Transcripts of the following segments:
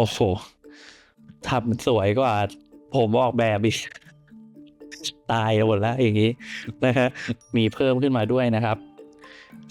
โอ้โหทำสวยกว่า ผมออกแบบอีกตายหมดแล้วอย่างนี้นะฮะมีเพิ่มขึ้นมาด้วยนะครับ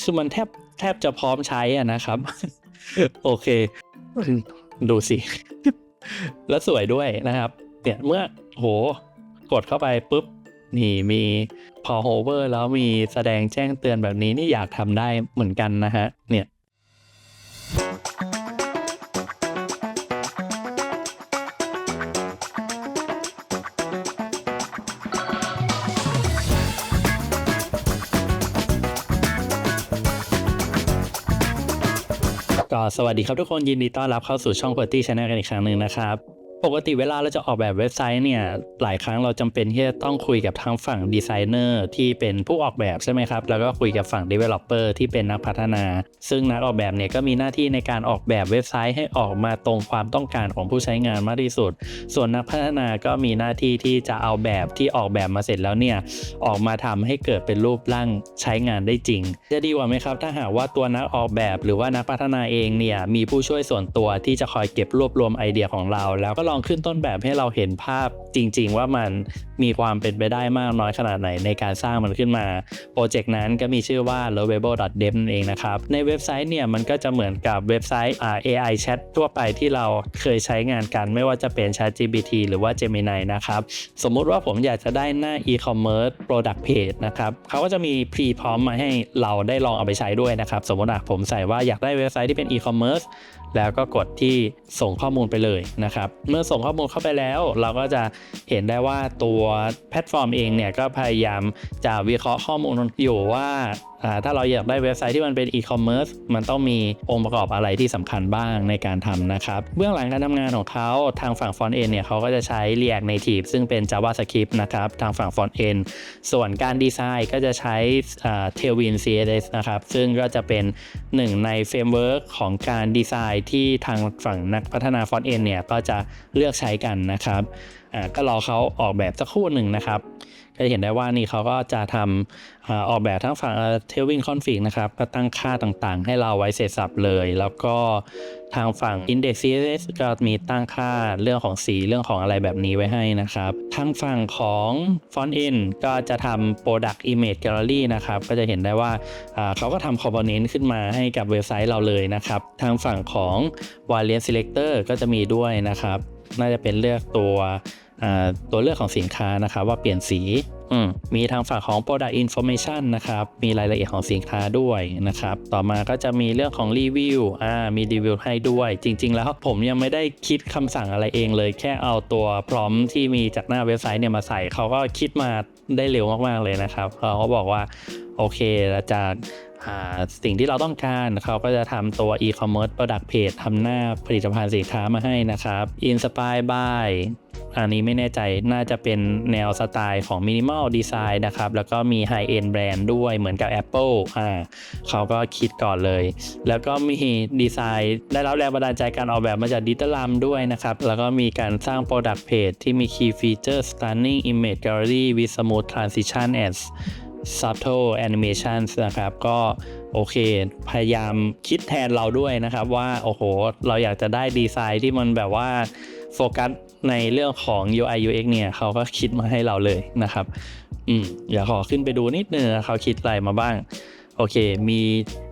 คือมันแทบแทบจะพร้อมใช้อะนะครับ โอเค ดูสิ แล้วสวยด้วยนะครับ เนี่ยเมื่อโหกดเข้าไปปุ๊บ นี่มีพอโฮเวอร์แล้วมีแสดงแจ้งเตือนแบบนี้นี่อยากทำได้เหมือนกันนะฮะ เนี่ย สวัสดีครับทุกคนยินดีต้อนรับเข้าสู่ช่อง p e r t y Channel กันอีกครั้งหนึ่งนะครับ ปกติเวลาเราจะออกแบบเว็บไซต์เนี่ย หลายครั้งเราจำเป็นที่จะต้องคุยกับทางฝั่งดีไซเนอร์ที่เป็นผู้ออกแบบใช่ไหมครับ แล้วก็คุยกับฝั่ง Developer ที่เป็นนักพัฒนา ซึ่งนักออกแบบเนี่ยก็มีหน้าที่ในการออกแบบเว็บไซต์ให้ออกมาตรงความต้องการของผู้ใช้งานมากที่สุด ส่วนนักพัฒนาก็มีหน้าที่ที่จะเอาแบบที่ออกแบบมาเสร็จแล้วเนี่ยออกมาทำให้เกิดเป็นรูปร่างใช้งานได้จริง จะดีกว่าไหมครับ ถ้าหากว่าตัวนักออกแบบหรือว่านักพัฒนาเองเนี่ยมีผู้ช่วยส่วนตัวที่จะคอยเก็บรวบรวมไอเดียของเรา แล้วก็ลององขึ้นต้นแบบให้เราเห็นภาพจริง ๆ ว่ามันมีความเป็นไปได้มากน้อยขนาดไหนในการสร้างมันขึ้นมา โปรเจกต์นั้นก็มีชื่อว่า lovable.dev นั่นเองนะครับ ในเว็บไซต์เนี่ยมันก็จะเหมือนกับเว็บไซต์ AI Chat ทั่วไปที่เราเคยใช้งานกัน ไม่ว่าจะเป็น ChatGPT หรือว่า Gemini นะครับ สมมุติว่าผมอยากจะได้หน้า e-commerce product page นะครับเขาก็จะมี pre prompt มาให้เราได้ลองเอาไปใช้ด้วยนะครับ สมมติอะผมใส่ว่าอยากได้เว็บไซต์ที่เป็น e-commerce แล้วก็กดที่ส่งข้อมูลไปเลยนะครับ เมื่อส่งข้อมูลเข้าไปแล้วเราก็จะเห็นได้ว่าตัวแพลตฟอร์มเองเนี่ยก็พยายามจะวิเคราะห์ข้อมูลอยู่ว่าอ่า ถ้าเราอยากได้เว็บไซต์ที่มันเป็นอีคอมเมิร์ซมันต้องมีองค์ประกอบอะไรที่สำคัญบ้างในการทำนะครับ เบื้องหลังการทำงานของเขาทางฝั่งฟอนต์เอ็นเนี่ยเขาก็จะใช้ React Native ซึ่งเป็น JavaScript นะครับทางฝั่งฟอนต์เอ็นส่วนการดีไซน์ก็จะใช้อ่า Tailwind CSS นะครับซึ่งก็จะเป็นหนึ่งในเฟรมเวิร์กของการดีไซน์ที่ทางฝั่งนักพัฒนาฟอนต์เอ็นเนี่ยก็จะเลือกใช้กันนะครับก็รอเขาออกแบบสักครู่หนึ่งนะครับ ก็จะเห็นได้ว่านี่เขาก็จะทำ ออกแบบทั้งฝั่งเทลวิงคอนฟิกนะครับ ก็ตั้งค่าต่างๆ ให้เราไว้เสร็จสับเลย แล้วก็ทางฝั่ง Index CSS ก็มีตั้งค่าเรื่องของสีเรื่องของอะไรแบบนี้ไว้ให้นะครับ ทางฝั่งของ Font End ก็จะทำ Product Image Gallery นะครับ ก็จะเห็นได้ว่าเขาก็ทำ Component ขึ้นมาให้กับเว็บไซต์เราเลยนะครับ ทางฝั่งของ Variant Selector ก็จะมีด้วยนะครับ น่าจะเป็นเลือกตัวตัวเลือกของสินค้านะครับ ว่าเปลี่ยนสี มีทางฝั่งของ product information นะครับ มีรายละเอียดของสินค้าด้วยนะครับ ต่อมาก็จะมีเรื่องของรีวิว อ่า มีรีวิวให้ด้วย จริง ๆ แล้วผมยังไม่ได้คิดคำสั่งอะไรเองเลย แค่เอาตัวพร้อมที่มีจากหน้าเว็บไซต์เนี่ยมาใส่ เขาก็คิดมาได้เร็วมาก ๆ เลยนะครับ เขาก็บอกว่า โอเคแล้วจากสิ่งที่เราต้องการเขาก็จะทำตัว e-commerce product page ทำหน้าผลิตภัณฑ์สินค้ามาให้นะครับ inspire by อันนี้ไม่แน่ใจน่าจะเป็นแนวสไตล์ของ minimal design นะครับ แล้วก็มี high end brand ด้วยเหมือนกับ Apple อ่าเขาก็คิดก่อนเลย แล้วก็มีดีไซน์ ได้รับแรงบันดาลใจการออกแบบมาจากดิจิลัมด้วยนะครับ แล้วก็มีการสร้าง product page ที่มี key feature stunning image gallery with smooth transition and subtle animations นะครับ ก็โอเค พยายามคิดแทนเราด้วยนะครับว่า โอ้โห เราอยากจะได้ดีไซน์ที่มันแบบว่าโฟกัส ในเรื่องของ UI UX เนี่ยเขาก็คิดมาให้เราเลยนะครับ อืมอยากขอขึ้นไปดูนิดนึงเขาคิดอะไรมาบ้าง โอเค มี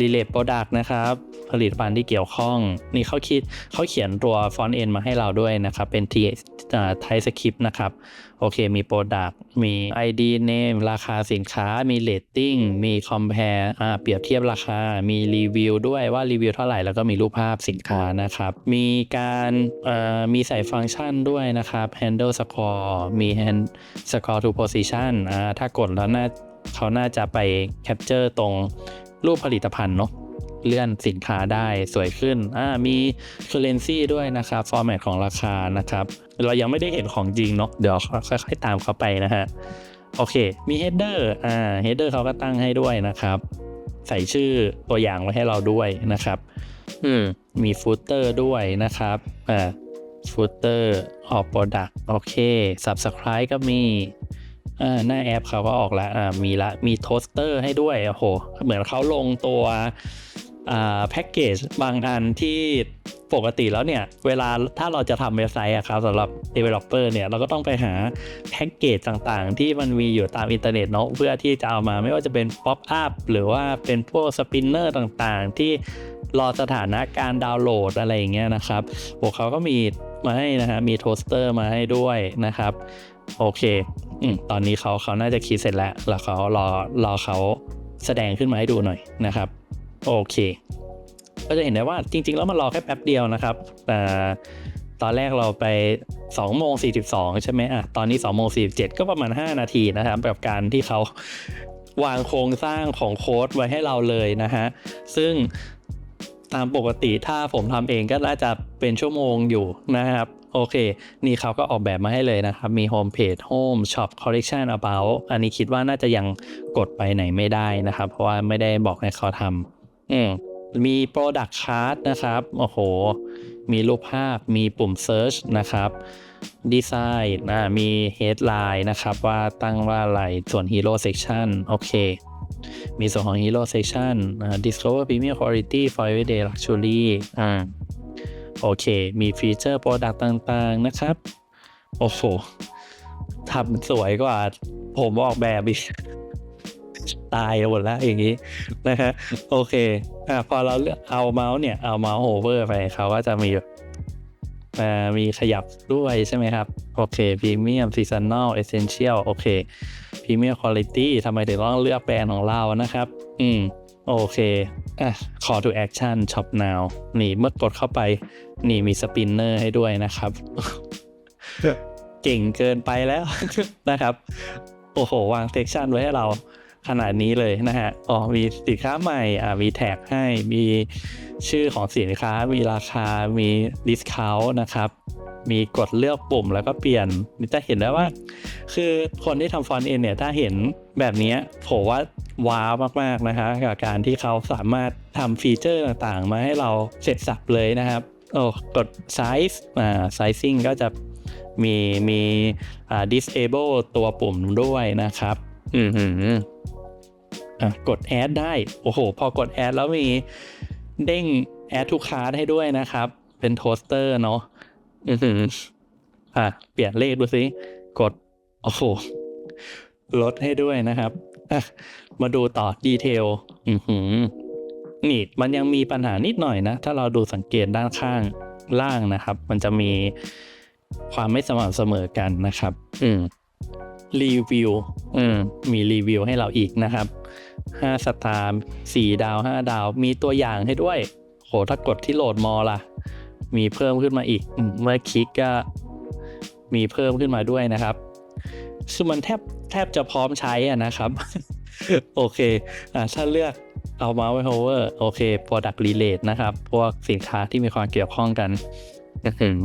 relate product นะครับผลิตภัณฑ์ที่เกี่ยวข้อง นี่เขาคิดเขาเขียนตัวฟอนต์เอ็นมาให้เราด้วยนะครับ เป็น T T อ่า TypeScript นะครับ โอเค มี Product มี ID Name ราคาสินค้า มี Rating มี Compare อ่าเปรียบเทียบราคา มีรีวิวด้วยว่ารีวิวเท่าไหร่ แล้วก็มีรูปภาพสินค้านะครับ มีการเอ่อมีใส่ฟังก์ชันด้วยนะครับ Handle Score มี Hand Score to Position อ่าถ้ากดแล้วน่าเขาน่าจะไป Capture ตรงรูปผลิตภัณฑ์เนาะ เลื่อนสินค้าได้สวยขึ้นอ่ามี currency ด้วยนะครับ format ของราคานะครับ เรายังไม่ได้เห็นของจริงเนาะเดี๋ยวค่อยๆตามเขาไปนะฮะโอเค มี header อ่า header เขาก็ตั้งให้ด้วยนะครับ ใส่ชื่อตัวอย่างไว้ให้เราด้วยนะครับ อืม มี footer ด้วยนะครับอ่า footer of product โอเค subscribe ก็มีอ่าหน้าแอปเขาก็ออกแล้วอ่ามีละมีโทสเตอร์ให้ด้วยโอ้โห เหมือนเขาลงตัวอ่า แพ็กเกจบางอันที่ปกติแล้วเนี่ย เวลาถ้าเราจะทำเว็บไซต์อะครับสำหรับ developer เนี่ย เราก็ต้องไปหาแพ็กเกจต่างๆ ที่มันมีอยู่ตามอินเทอร์เน็ตเนาะเพื่อที่จะเอามาไม่ว่าจะเป็น pop up หรือว่าเป็นพวกสปินเนอร์ต่างๆ ที่รอสถานะการดาวน์โหลดอะไรอย่างเงี้ยนะครับพวกเขาก็มีมาให้นะฮะมีโทสเตอร์มาให้ด้วยนะครับ โอเคอตอนนี้เขาเขาน่าจะคิดเสร็จแล้วแล้วเขารอรอเขาแสดงขึ้นมาให้ดูหน่อยนะครับ โอเค ก็จะเห็นได้ว่าจริง ๆ แล้วมันรอแค่แป๊บเดียวนะครับ แต่ตอนแรกเราไป2โมง42 ใช่ไหมอะ ตอนนี้2โมง47 ก็ประมาณ 5 นาทีนะครับกับการที่เขาวางโครงสร้างของโค้ดไว้ให้เราเลยนะฮะ ซึ่งตามปกติถ้าผมทำเองก็น่าจะเป็นชั่วโมงอยู่นะครับ โอเค นี่เขาก็ออกแบบมาให้เลยนะครับ มีโฮมเพจ Home Shop Collection About อันนี้คิดว่าน่าจะยังกดไปไหนไม่ได้นะครับ เพราะว่าไม่ได้บอกให้เขาทำ อืมมี Product Card นะครับ โอ้โห มีรูปภาพ มีปุ่ม Search นะครับ Design อ่ามี Headline นะครับ ว่าตั้งว่าอะไร ส่วน Hero Section โอเค มีส่วนของ Hero Section อ่า Discover Premium Quality for Everyday Luxury อ่าโอเค มีฟีเจอร์ Product ต่างๆ นะครับ โอ้โหทำสวยกว่าผมออกแบบอีก ตายหมดแล้วอย่างนี้นะฮะโอเคอะพอเราเลือกเอาเมาส์เนี่ยเอาเมาส์โฮเวอร์ไปเขาก็จะมีอ่ามีขยับด้วยใช่ไหมครับ โอเคพรีเมียมซีซันแนลเอเซนเชียลโอเคพรีเมียมคุณ i t y ทำไมถึงต้องเลือกแบรนด์ของเรานะครับ อืม โอเคอะ call to action shop now นี่เมื่อกดเข้าไป นี่มีสปินเนอร์ให้ด้วยนะครับ เก่งเกินไปแล้วนะครับ โอ้โห วางเซกชันไว้ให้เรา ขนาดนี้เลยนะฮะ อ๋อ มีสินค้าใหม่ อ่า มีแท็กให้ มีชื่อของสินค้า มีราคา มีดิสคาวนะครับ มีกดเลือกปุ่มแล้วก็เปลี่ยน นี่จะเห็นได้ว่า คือคนที่ทำฟอนต์เองเนี่ย ถ้าเห็นแบบนี้ผมว่าว้าวมากๆนะคะกับการที่เขาสามารถทำฟีเจอร์ต่างๆ มาให้เราเสร็จสับเลยนะครับ โอ้ กด size อ่า sizing ก็จะมีมีอ่า disable ตัวปุ่มด้วยนะครับ อืม อหือดได้ โอ้โห พอกด add แล้วมีเด้ง add to cart ให้ด้วยนะครับ เป็นโทสเตอร์เนาะอืออะ เปลี่ยนเลขดูสิกด โอ้โห ลดให้ด้วยนะครับ มาดูต่อดีเทล อือหือ นี่ มันยังมีปัญหานิดหน่อยนะ ถ้าเราดูสังเกตด้านข้างล่างนะครับ มันจะมีความไม่สม่ำเสมอกันนะครับ อืมรีวิว อืม มีรีวิวให้เราอีกนะครับ ห้าสตาร์สี่ดาวห้าดาว มีตัวอย่างให้ด้วย โหถ้ากดที่โหลดมอล่ะ มีเพิ่มขึ้นมาอีก เมื่อคลิกก็มีเพิ่มขึ้นมาด้วยนะครับคือมันแทบแทบจะพร้อมใช้อะนะครับ โอเคอ่าถ้าเลือกเอามาไว้ hover โอเค product relate นะครับ พวกสินค้าที่มีความเกี่ยวข้องกันก็ถึง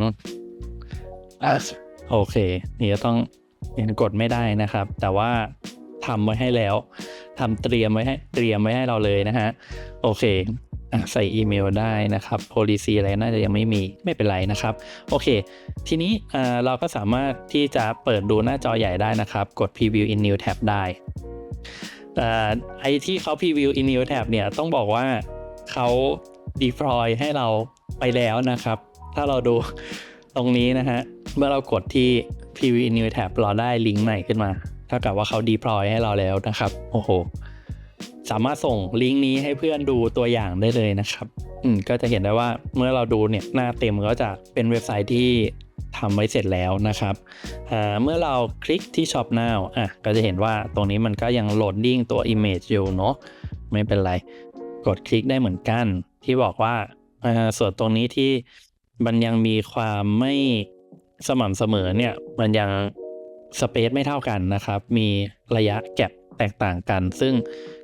อะโอเค นี่จะต้องยังกดไม่ได้นะครับ แต่ว่าทำไว้ให้แล้ว ทำเตรียมไว้ให้เตรียมไว้ให้เราเลยนะฮะโอเคใส่อีเมลได้นะครับ policy อะไรน่าจะยังไม่มีไม่เป็นไรนะครับ โอเค ทีนี้เราก็สามารถที่จะเปิดดูหน้าจอใหญ่ได้นะครับ กด preview in new tab ได้แต่ไอที่เขา preview in new tab เนี่ยต้องบอกว่าเขา deploy ให้เราไปแล้วนะครับ ถ้าเราดูตรงนี้นะฮะ เมื่อเรากดที่ preview in new tab เราได้ลิงก์ใหม่ขึ้นมา ท่ากับว่าเขา deploy ให้เราแล้วนะครับ โอ้โห สามารถส่งลิงก์นี้ให้เพื่อนดูตัวอย่างได้เลยนะครับ อืมก็จะเห็นได้ว่าเมื่อเราดูเนี่ยหน้าเต็มก็จะเป็นเว็บไซต์ที่ทำไว้เสร็จแล้วนะครับอ่าเมื่อเราคลิกที่ Shop Now อะก็จะเห็นว่าตรงนี้มันก็ยังโหลดดิ้งตัว Image อยู่เนาะไม่เป็นไร กดคลิกได้เหมือนกัน ที่บอกว่าอ่าส่วนตรงนี้ที่มันยังมีความไม่สม่ำเสมอเนี่ย มันยัง สเปซไม่เท่ากันนะครับ มีระยะแก็บแตกต่างกัน ซึ่ง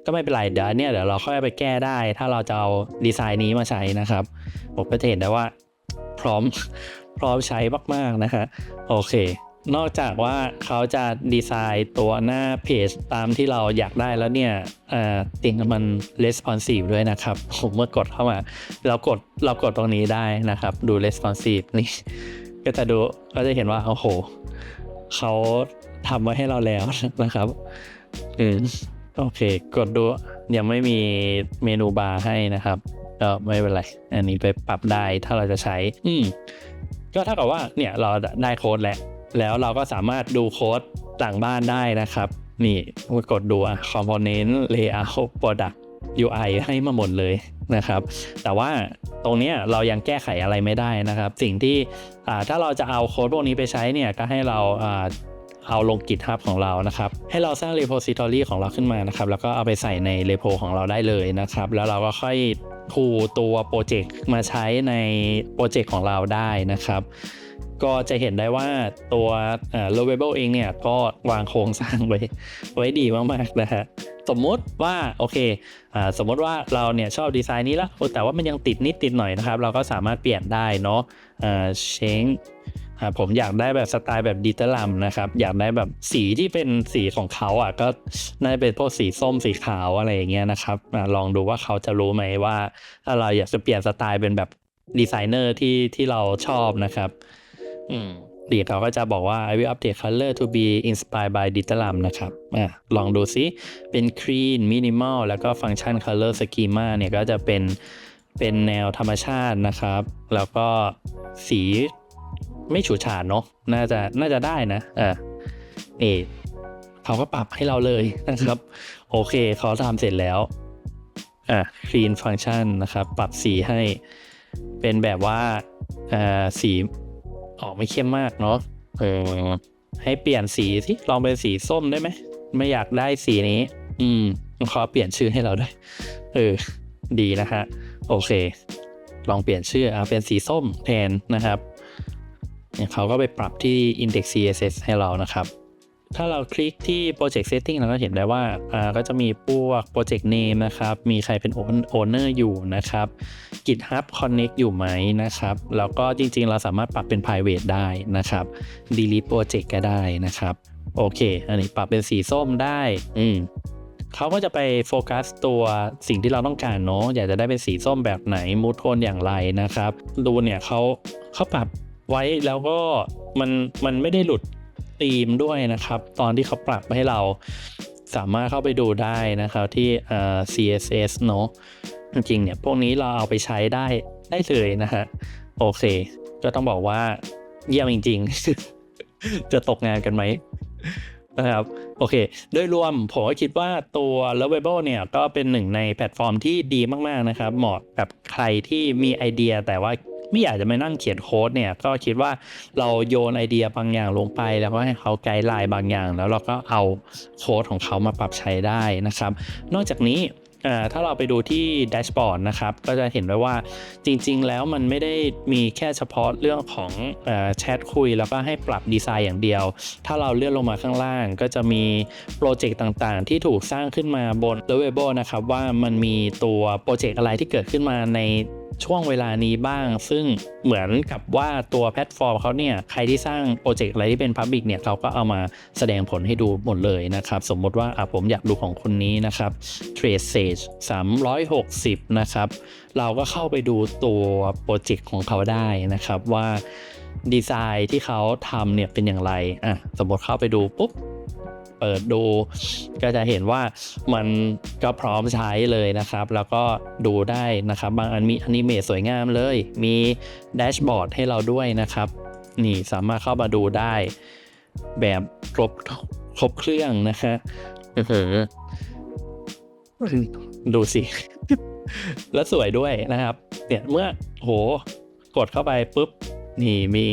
ก็ไม่เป็นไรเดี๋ยวเนี่ยเดี๋ยวเราค่อยไปแก้ได้ ถ้าเราจะเอาดีไซน์นี้มาใช้นะครับ ผมก็จะเห็นได้ว่าพร้อมพร้อมใช้มากๆนะฮะโอเคนอกจากว่าเขาจะดีไซน์ตัวหน้าเพจตามที่เราอยากได้แล้วเนี่ยเอ่อติงมัน responsive ด้วยนะครับ ผมเมื่อกดเข้ามา เรากดเรากดตรงนี้ได้นะครับ ดู responsive นี่ ก็จะดูก็จะเห็นว่า โอ้โห เขาทำไว้ให้เราแล้วนะครับอืมโอเค กดดูยังไม่มีเมนูบาร์ให้นะครับก็ไม่เป็นไร อันนี้ไปปรับได้ถ้าเราจะใช้ อืมก็เท่ากับว่าเนี่ยเราได้โค้ดแล้วแล้วเราก็สามารถดูโค้ดหลังบ้านได้นะครับ นี่กดดูอะ component layout product UI ให้มาหมดเลยนะครับ แต่ว่าตรงนี้เรายังแก้ไขอะไรไม่ได้นะครับ สิ่งที่ถ้าเราจะเอาโค้ดพวกนี้ไปใช้เนี่ยก็ให้เราเอาลง GitHub ของเรานะครับ ให้เราสร้าง repository ของเราขึ้นมานะครับ แล้วก็เอาไปใส่ใน repo ของเราได้เลยนะครับ แล้วเราก็ค่อยพูตัวโปรเจกต์มาใช้ในโปรเจกต์ของเราได้นะครับ ก็จะเห็นได้ว่าตัวเอ่อ Lovable เองเนี่ยก็วางโครงสร้างไว้ไว้ดีมากๆนะฮะสมมุติว่าโอเคอสมมติว่าเราเนี่ยชอบดีไซน์นี้ละโอ้แต่ว่ามันยังติดนิดติดหน่อยนะครับ เราก็สามารถเปลี่ยนได้เนาะเชงผมอยากได้แบบสไตล์แบบดิจิตอลลัมนะครับ อยากได้แบบสีที่เป็นสีของเขาอะก็น่าจะเป็นพวกสีส้มสีขาวอะไรอย่างเงี้ยนะครับอลองดูว่าเขาจะรู้ไหมว่าถ้าเราอยากจะเปลี่ยนสไตล์เป็นแบบดีไซเนอร์ที่ที่เราชอบนะครับ อืมดีเขาก็จะบอกว่า I will update color to be inspired by d i t a l u m นะครับอะลองดูซิเป็น clean minimal แล้วก็ฟังก์ชัน color schema เนี่ยก็จะเป็นเป็นแนวธรรมชาตินะครับ แล้วก็สีไม่ฉูดฉาดเนาะน่าจะน่าจะได้นะอะนี่เขาก็ปรับให้เราเลยนะครับ โอเคเขาทำเสร็จแล้วอะ clean function นะครับ ปรับสีให้เป็นแบบว่าอ่าสี ออกไม่เข้มมากเนาะเออให้เปลี่ยนสีสิลองเป็นสีส้มได้ไหมไม่อยากได้สีนี้ อืมขอเปลี่ยนชื่อให้เราด้วย เออ ดีนะฮะโอเค ลองเปลี่ยนชื่อเอาเป็นสีส้มแทนนะครับเนี่ยเขาก็ไปปรับที่ index css ให้เรานะครับ ถ้าเราคลิกที่ project setting เราก็เห็นได้ว่าอ่าก็จะมีพวก project name นะครับ มีใครเป็น owner อยู่นะครับ GitHub Connect อยู่ไหมนะครับ แล้วก็จริงๆ เราสามารถปรับเป็น private ได้นะครับ delete project ก็ได้นะครับ โอเค อันนี้ปรับเป็นสีส้มได้ อืมเขาก็จะไปโฟกัสตัวสิ่งที่เราต้องการเนาะ อยากจะได้เป็นสีส้มแบบไหน มูดโทนอย่างไรนะครับ ดูเนี่ยเขาเขาปรับไว้แล้วก็มันมันไม่ได้หลุด ธีมด้วยนะครับ ตอนที่เขาปรับให้เราสามารถเข้าไปดูได้นะครับที่เอ่อ CSS เนาะจริงๆเนี่ยพวกนี้เราเอาไปใช้ได้ได้เลยนะฮะโอเค ก็ต้องบอกว่าเยี่ยมจริง ๆ จะตกงานกันไหมนะครับโอเค โดยรวมผมก็คิดว่าตัว Lovable เนี่ยก็เป็นหนึ่งในแพลตฟอร์มที่ดีมาก ๆ นะครับ เหมาะกับใครที่มีไอเดียแต่ว่า ไม่อยากจะมานั่งเขียนโค้ดเนี่ยก็คิดว่าเราโยนไอเดียบางอย่างลงไป แล้วก็ให้เขาไกด์ไลน์บางอย่าง แล้วเราก็เอาโค้ดของเขามาปรับใช้ได้นะครับ นอกจากนี้ถ้าเราไปดูที่แดชบอร์ดนะครับ ก็จะเห็นได้ว่าจริงๆ แล้วมันไม่ได้มีแค่เฉพาะเรื่องของอแชทคุย แล้วก็ให้ปรับดีไซน์อย่างเดียว ถ้าเราเลื่อนลงมาข้างล่าง ก็จะมีโปรเจกต์ต่างๆ ที่ถูกสร้างขึ้นมาบน l o v a b l e นะครับว่ามันมีตัวโปรเจกต์อะไรที่เกิดขึ้นมาใน ช่วงเวลานี้บ้าง ซึ่งเหมือนกับว่าตัวแพลตฟอร์มเขาเนี่ยใครที่สร้างโปรเจกต์อะไรที่เป็น Public เนี่ยเขาก็เอามาแสดงผลให้ดูหมดเลยนะครับ สมมติว่าอะผมอยากดูของคนนี้นะครับ Trade Sage 360 นะครับ เราก็เข้าไปดูตัวโปรเจกต์ของเขาได้นะครับว่าดีไซน์ที่เขาทำเนี่ยเป็นอย่างไรอะสมมติเข้าไปดูปุ๊บ เปิดดู ก็จะเห็นว่ามันก็พร้อมใช้เลยนะครับ แล้วก็ดูได้นะครับ บางอันมีอนิเมตสวยงามเลย มีแดชบอร์ดให้เราด้วยนะครับ นี่สามารถเข้ามาดูได้ แบบครบครบเครื่องนะคะเออดูสิ แล้วสวยด้วยนะครับ เนี่ยเมื่อโหกดเข้าไปปุ๊บ นี่มี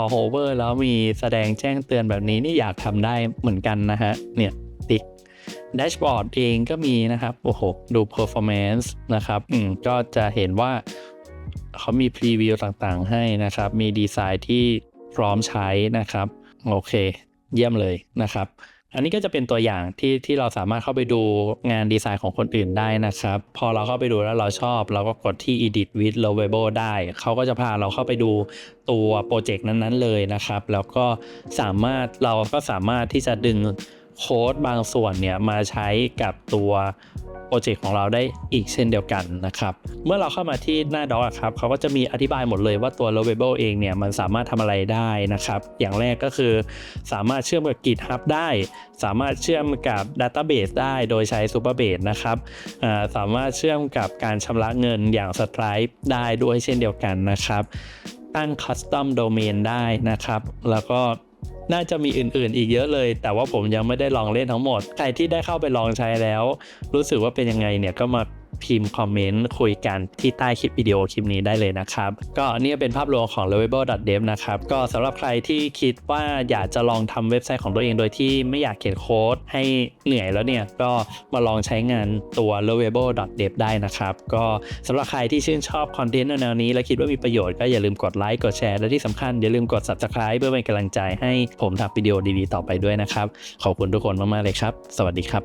อโฮเวอร์แล้วมีแสดงแจ้งเตือนแบบนี้นี่อยากทำได้เหมือนกันนะฮะ เนี่ยติ๊กแดชบอร์ดเองก็มีนะครับ โอ้โห ดู performance นะครับ อืม ก็จะเห็นว่าเขามีพรีวิวต่างๆ ให้นะครับ มีดีไซน์ที่พร้อมใช้นะครับ โอเค เยี่ยมเลยนะครับ อันนี้ก็จะเป็นตัวอย่างที่ที่เราสามารถเข้าไปดูงานดีไซน์ของคนอื่นได้นะครับ พอเราเข้าไปดูแล้วเราชอบ เราก็กดที่ edit with lovable ได้ เขาก็จะพาเราเข้าไปดูตัวโปรเจกต์นั้นๆเลยนะครับ แล้วก็สามารถเราก็สามารถที่จะดึง โค้ดบางส่วนเนี่ยมาใช้กับตัวโปรเจกต์ของเราได้อีกเช่นเดียวกันนะครับ เมื่อเราเข้ามาที่หน้า Doc อะครับเขาก็จะมีอธิบายหมดเลยว่าตัว Lovable เองเนี่ยมันสามารถทำอะไรได้นะครับ อย่างแรกก็คือสามารถเชื่อมกับ GitHub ได้ สามารถเชื่อมกับ Database ได้โดยใช้ Superbase นะครับสามารถเชื่อมกับการชำระเงินอย่าง Stripe ได้ด้วยเช่นเดียวกันนะครับ ตั้ง Custom Domain ได้นะครับ แล้วก็ น่าจะมีอื่นๆ อีกเยอะเลย แต่ว่าผมยังไม่ได้ลองเล่นทั้งหมด ใครที่ได้เข้าไปลองใช้แล้ว รู้สึกว่าเป็นยังไงเนี่ยก็มา พิมพ์คอมเมนต์คุยกันที่ใต้คลิปวิดีโอคลิปนี้ได้เลยนะครับ ก็นี่เป็นภาพรวมของ lovable.dev นะครับ ก็สำหรับใครที่คิดว่าอยากจะลองทำเว็บไซต์ของตัวเองโดยที่ไม่อยากเขียนโค้ดให้เหนื่อยแล้วเนี่ย ก็มาลองใช้งานตัว lovable.dev ได้นะครับ ก็สำหรับใครที่ชื่นชอบคอนเทนต์แนวนี้ และคิดว่ามีประโยชน์ก็อย่าลืมกดไลค์กดแชร์และที่สำคัญอย่าลืมกด subscribe เพื่อเป็นกำลังใจให้ผมทำวิดีโอดีๆต่อไปด้วยนะครับขอบคุณทุกคนมากๆเลยครับ สวัสดีครับ